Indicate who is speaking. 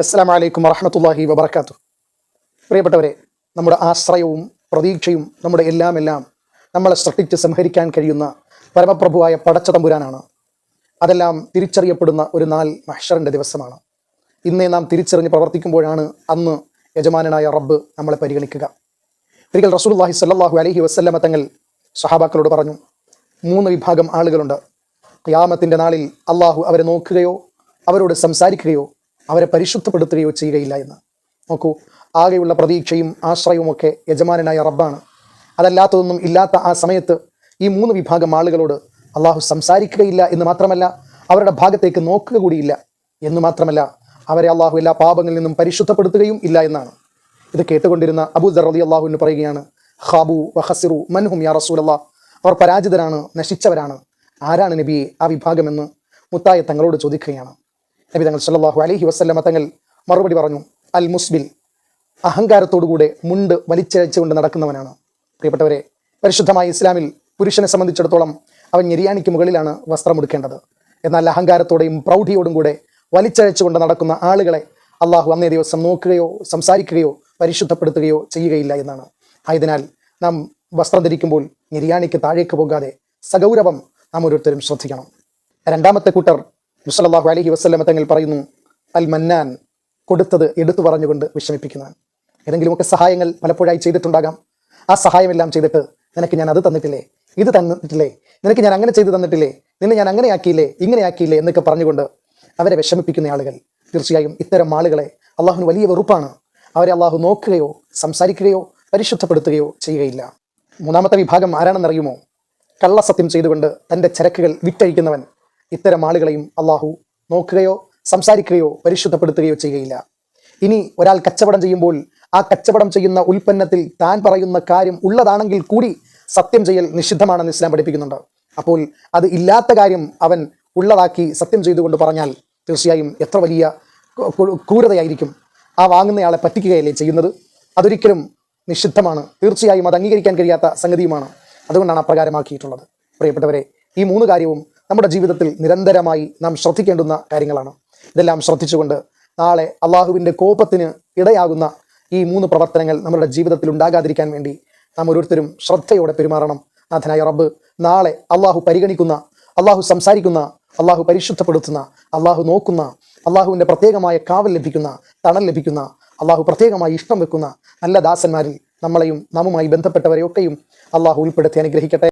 Speaker 1: അസ്സാം വലൈക്കും വറഹമത്തല്ലാഹി വബർക്കാത്തു പ്രിയപ്പെട്ടവരെ നമ്മുടെ ആശ്രയവും പ്രതീക്ഷയും നമ്മുടെ എല്ലാം എല്ലാം നമ്മളെ സൃഷ്ടിച്ച് സംഹരിക്കാൻ കഴിയുന്ന പരമപ്രഭുവായ പടച്ച തമ്പുരാനാണ് അതെല്ലാം തിരിച്ചറിയപ്പെടുന്ന ഒരു നാൾ മഹ്ഷറിന്റെ ദിവസമാണ്. ഇന്നേ നാം തിരിച്ചറിഞ്ഞ് പ്രവർത്തിക്കുമ്പോഴാണ് അന്ന് യജമാനായ റബ്ബ് നമ്മളെ പരിഗണിക്കുക. ഒരിക്കൽ റസൂലുള്ളാഹി സല്ലാഹു അലഹി വസല്ലമ തങ്ങൾ സഹാബാക്കളോട് പറഞ്ഞു മൂന്ന് വിഭാഗം ആളുകളുണ്ട്. യാമത്തിന്റെ നാളിൽ അള്ളാഹു അവരെ നോക്കുകയോ അവരോട് സംസാരിക്കുകയോ അവരെ പരിശുദ്ധപ്പെടുത്തുകയോ ചെയ്യുകയില്ല എന്ന്. നോക്കൂ ആകെയുള്ള പ്രതീക്ഷയും ആശ്രയവും ഒക്കെ യജമാനനായ റബ്ബാണ്. അതല്ലാത്തതൊന്നും ഇല്ലാത്ത ആ സമയത്ത് ഈ മൂന്ന് വിഭാഗം ആളുകളോട് അള്ളാഹു സംസാരിക്കുകയില്ല എന്ന് മാത്രമല്ല അവരുടെ ഭാഗത്തേക്ക് നോക്കുക കൂടിയില്ല എന്ന് മാത്രമല്ല അവരെ അള്ളാഹു എല്ലാ പാപങ്ങളിൽ നിന്നും പരിശുദ്ധപ്പെടുത്തുകയും ഇല്ല എന്നാണ്. ഇത് കേട്ടുകൊണ്ടിരുന്ന അബൂദർ അള്ളാഹു എന്ന് പറയുകയാണ് ഖാബു വഹസിറു മൻഹും യാ റസൂലല്ലാ അവർ പരാജിതരാണ് നശിച്ചവരാണ്. ആരാണ് നബിയെ ആ വിഭാഗമെന്ന് മുത്തായ തങ്ങളോട് ചോദിക്കുകയാണ്. നബി തങ്ങൾ സല്ലാഹു അലഹി വസല്ലമ തങ്ങൾ മറുപടി പറഞ്ഞു അൽ മുസ്ബിൽ അഹങ്കാരത്തോടുകൂടെ മുണ്ട് വലിച്ചയച്ചുകൊണ്ട് നടക്കുന്നവനാണ്. പ്രിയപ്പെട്ടവരെ പരിശുദ്ധമായ ഇസ്ലാമിൽ പുരുഷനെ സംബന്ധിച്ചിടത്തോളം അവൻ ഞെരിയാണിക്ക് മുകളിലാണ് വസ്ത്രം ഉടുക്കേണ്ടത്. എന്നാൽ അഹങ്കാരത്തോടെയും പ്രൗഢിയോടും കൂടെ വലിച്ചയച്ചുകൊണ്ട് നടക്കുന്ന ആളുകളെ അള്ളാഹു അന്നേ ദിവസം നോക്കുകയോ സംസാരിക്കുകയോ പരിശുദ്ധപ്പെടുത്തുകയോ ചെയ്യുകയില്ല എന്നാണ്. ആയതിനാൽ നാം വസ്ത്രം ധരിക്കുമ്പോൾ ഞെരിയാണിക്ക് താഴേക്ക് പോകാതെ സഗൗരവം നാം ഓരോരുത്തരും ശ്രദ്ധിക്കണം. രണ്ടാമത്തെ കൂട്ടർ മുസലല്ലാഹു അലഹി വസ്ലമ തങ്ങൾ പറയുന്നു അൽ മന്നാൻ കൊടുത്തത് എടുത്തു പറഞ്ഞുകൊണ്ട് വിഷമിപ്പിക്കുന്നതാണ് ഏതെങ്കിലുമൊക്കെ സഹായങ്ങൾ പലപ്പോഴായി ചെയ്തിട്ടുണ്ടാകാം. ആ സഹായമെല്ലാം ചെയ്തിട്ട് നിനക്ക് ഞാൻ അത് തന്നിട്ടില്ലേ? ഇത് തന്നിട്ടില്ലേ? നിനക്ക് ഞാൻ അങ്ങനെ ചെയ്തു തന്നിട്ടില്ലേ? നിന്നെ ഞാൻ അങ്ങനെ ആക്കിയില്ലേ? ഇങ്ങനെ ആക്കിയില്ലേ? എന്നൊക്കെ പറഞ്ഞുകൊണ്ട് അവരെ വിഷമിപ്പിക്കുന്ന ആളുകൾ. തീർച്ചയായും ഇത്തരം ആളുകളെ അള്ളാഹുവിന് വലിയ വെറുപ്പാണ്. അവരെ അള്ളാഹു നോക്കുകയോ സംസാരിക്കുകയോ പരിശുദ്ധപ്പെടുത്തുകയോ ചെയ്യുകയില്ല. മൂന്നാമത്തെ വിഭാഗം ആരാണെന്നറിയുമോ? കള്ളസത്യം ചെയ്തുകൊണ്ട് തന്റെ ചരക്കുകൾ വിറ്റഴിക്കുന്നവൻ. ഇത്തരം ആളുകളെയും അള്ളാഹു നോക്കുകയോ സംസാരിക്കുകയോ പരിശുദ്ധപ്പെടുത്തുകയോ ചെയ്യുകയില്ല. ഇനി ഒരാൾ കച്ചവടം ചെയ്യുമ്പോൾ ആ കച്ചവടം ചെയ്യുന്ന ഉൽപ്പന്നത്തിൽ താൻ പറയുന്ന കാര്യം ഉള്ളതാണെങ്കിൽ കൂടി സത്യം ചെയ്യൽ നിഷിദ്ധമാണെന്ന് ഇസ്ലാം പഠിപ്പിക്കുന്നുണ്ട്. അപ്പോൾ അത് ഇല്ലാത്ത കാര്യം അവൻ ഉള്ളതാക്കി സത്യം ചെയ്തുകൊണ്ട് പറഞ്ഞാൽ തീർച്ചയായും എത്ര വലിയ ക്രൂരതയായിരിക്കും. ആ വാങ്ങുന്നയാളെ പറ്റിക്കുകയല്ലേ ചെയ്യുന്നത്? അതൊരിക്കലും നിഷിദ്ധമാണ്. തീർച്ചയായും അത് അംഗീകരിക്കാൻ കഴിയാത്ത സംഗതിയുമാണ്. അതുകൊണ്ടാണ് അപ്രകാരമാക്കിയിട്ടുള്ളത് പ്രിയപ്പെട്ടവരെ ഈ മൂന്ന് കാര്യവും നമ്മുടെ ജീവിതത്തിൽ നിരന്തരമായി നാം ശ്രദ്ധിക്കേണ്ടുന്ന കാര്യങ്ങളാണ്. ഇതെല്ലാം ശ്രദ്ധിച്ചുകൊണ്ട് നാളെ അള്ളാഹുവിന്റെ കോപത്തിന് ഇടയാകുന്ന ഈ മൂന്ന് പ്രവർത്തനങ്ങൾ നമ്മുടെ ജീവിതത്തിൽ ഉണ്ടാകാതിരിക്കാൻ വേണ്ടി നാം ഓരോരുത്തരും ശ്രദ്ധയോടെ പെരുമാറണം. നാഥനായ റബ്ബ് നാളെ അള്ളാഹു പരിഗണിക്കുന്ന അള്ളാഹു സംസാരിക്കുന്ന അള്ളാഹു പരിശുദ്ധപ്പെടുത്തുന്ന അള്ളാഹു നോക്കുന്ന അള്ളാഹുവിന്റെ പ്രത്യേകമായ കാവൽ ലഭിക്കുന്ന തണൽ ലഭിക്കുന്ന അള്ളാഹു പ്രത്യേകമായി ഇഷ്ടം വെക്കുന്ന നല്ല ദാസന്മാരിൽ നമ്മളെയും നമ്മുമായി ബന്ധപ്പെട്ടവരെയൊക്കെയും അള്ളാഹു ഉൾപ്പെടുത്തി അനുഗ്രഹിക്കട്ടെ.